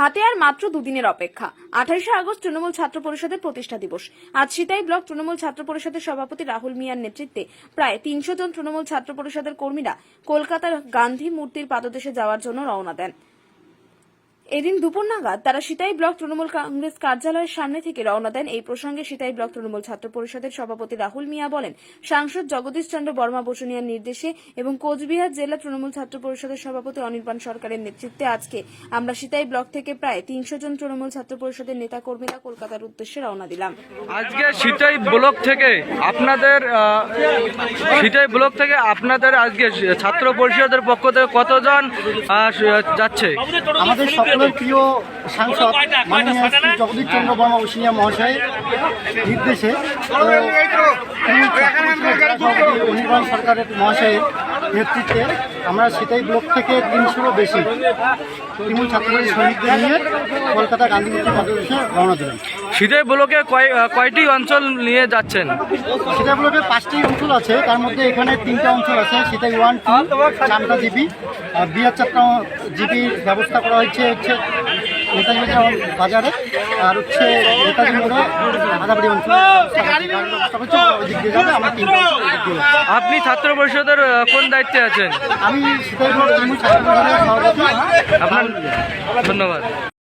হাতে আর মাত্র দুদিনের অপেক্ষা। আঠাশে আগস্ট তৃণমূল ছাত্র পরিষদের প্রতিষ্ঠা দিবস। আজ সিতাই ব্লক তৃণমূল ছাত্র পরিষদের সভাপতি রাহুল মিয়ার নেতৃত্বে প্রায় তিনশো জন তৃণমূল ছাত্র পরিষদের কর্মীরা কলকাতার গান্ধী মূর্তির পাদদেশে যাওয়ার জন্য রওনা দেন। এদিন দুপুর নাগাদ তারা সিতাই ব্লক তৃণমূল কংগ্রেস কার্যালয়ের সামনে থেকে রওনা দেন। এই প্রসঙ্গে সিতাই ব্লক তৃণমূল ছাত্র পরিষদের সভাপতি রাহুল মিয়া বলেন সাংসদ জগদীশ চন্দ্র বর্মা বসুনিয়ার নির্দেশে এবং কোচবিহার জেলা তৃণমূল ছাত্র পরিষদের সভাপতি অনির্বাণ সরকারের নেতৃত্বে আজকে আমরা সিতাই ব্লক থেকে প্রায় তিনশো জন তৃণমূল ছাত্র পরিষদের নেতা কর্মীরা কলকাতার উদ্দেশ্যে রওনা দিলাম। আজকে সিটাই ব্লক থেকে আপনাদের সিটাই ব্লক থেকে আপনাদের আজকে ছাত্র পরিষদের পক্ষ থেকে কতজন যাচ্ছে? আমাদের সকলের প্রিয় সাংসদ মাননীয় শ্রী জগদীশ চন্দ্র বর্মা বসিয়া মহাশয়ের নির্দেশে অনির্বাণ সরকারের মহাশয়ের নেতৃত্বে আমরা সেটাই ব্লক থেকে তিনশোরও বেশি। তৃণমূল ছাত্রদের শ্রমিকদের নিয়ে কলকাতা গান্ধী মুক্তি রওনা দিলেন সিটাই ব্লকে কয়টি অঞ্চল নিয়ে যাচ্ছেন? সেটা ব্লকে পাঁচটি অঞ্চল আছে। তার মধ্যে এখানে তিনটা অঞ্চল আছে। সেটাই ওয়ান টু চারটা জিবি। আর বিয়ার চারটা জিবির ব্যবস্থা করা হয়েছে হচ্ছে নেতাজি বাজারে। আর হচ্ছে নেতাজি মোড়ে আদাবাড়ি অঞ্চলে। আপনি ছাত্র পরিষদের কোন দায়িত্বে আছেন? আমি আপনার ধন্যবাদ।